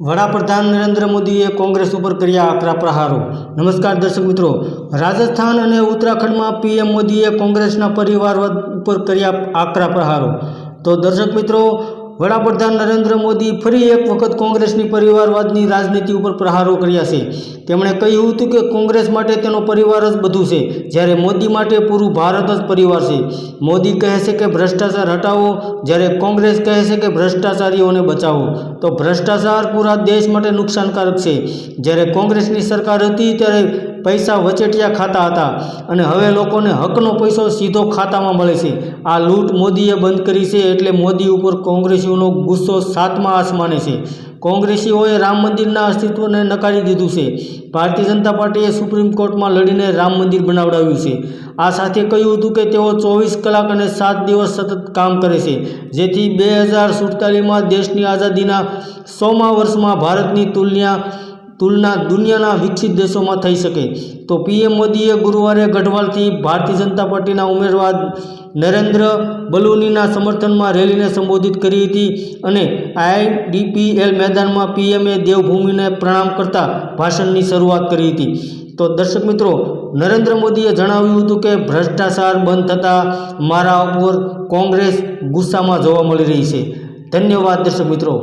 વડાપ્રધાન નરેન્દ્ર મોદીએ કોંગ્રેસ ઉપર કર્યા આકરા પ્રહારો. નમસ્કાર દર્શક મિત્રો. રાજસ્થાન અને ઉત્તરાખંડમાં પીએમ મોદીએ કોંગ્રેસના પરિવાર ઉપર કર્યા આકરા પ્રહારો. તો દર્શક મિત્રો વડાપ્રધાન નરેન્દ્ર મોદી ફરી એક વખત કોંગ્રેસની પરિવારવાદની રાજનીતિ ઉપર પ્રહારો કર્યા છે. તેમણે કહ્યું હતું કે કોંગ્રેસ માટે તેનો પરિવાર જ બધું છે, જ્યારે મોદી માટે પૂરું ભારત જ પરિવાર છે. મોદી કહે છે કે ભ્રષ્ટાચાર હટાવો, જ્યારે કોંગ્રેસ કહે છે કે ભ્રષ્ટાચારીઓને બચાવો. તો ભ્રષ્ટાચાર પૂરા દેશ માટે નુકસાનકારક છે. જ્યારે કોંગ્રેસની સરકાર હતી, ત્યારે પૈસા વચેટિયા ખાતા હતા અને હવે લોકોને હકનો પૈસો સીધો ખાતામાં મળે છે. આ લૂંટ મોદીએ બંધ કરી છે એટલે મોદી ઉપર કોંગ્રેસીઓનો ગુસ્સો સાતમા આસમાને છે. કોંગ્રેસીઓએ રામ મંદિરના અસ્તિત્વને નકારી દીધું છે. ભારતીય જનતા પાર્ટીએ સુપ્રીમ કોર્ટમાં લડીને રામ મંદિર બનાવડાવ્યું છે. આ સાથે કહ્યું હતું કે તેઓ ચોવીસ કલાક અને સાત દિવસ સતત કામ કરે છે. જેથી બે હજાર સુડતાલીસમાં દેશની આઝાદીના સોમા વર્ષમાં ભારતની તુલના તુલના દુનિયાના વિકસિત દેશોમાં થઈ શકે. તો પીએમ મોદીએ ગુરુવારે ગઢવાલથી ભારતીય જનતા પાર્ટીના ઉમેદવાર નરેન્દ્ર બલુનીના સમર્થનમાં રેલીને સંબોધિત કરી હતી અને આઈડીપીએલ મેદાનમાં પીએમએ દેવભૂમિને પ્રણામ કરતા ભાષણની શરૂઆત કરી હતી. તો દર્શક મિત્રો, નરેન્દ્ર મોદીએ જણાવ્યું હતું કે ભ્રષ્ટાચાર બંધ થતાં મારા ઉપર કોંગ્રેસ ગુસ્સામાં જોવા મળી રહી છે. ધન્યવાદ દર્શક મિત્રો.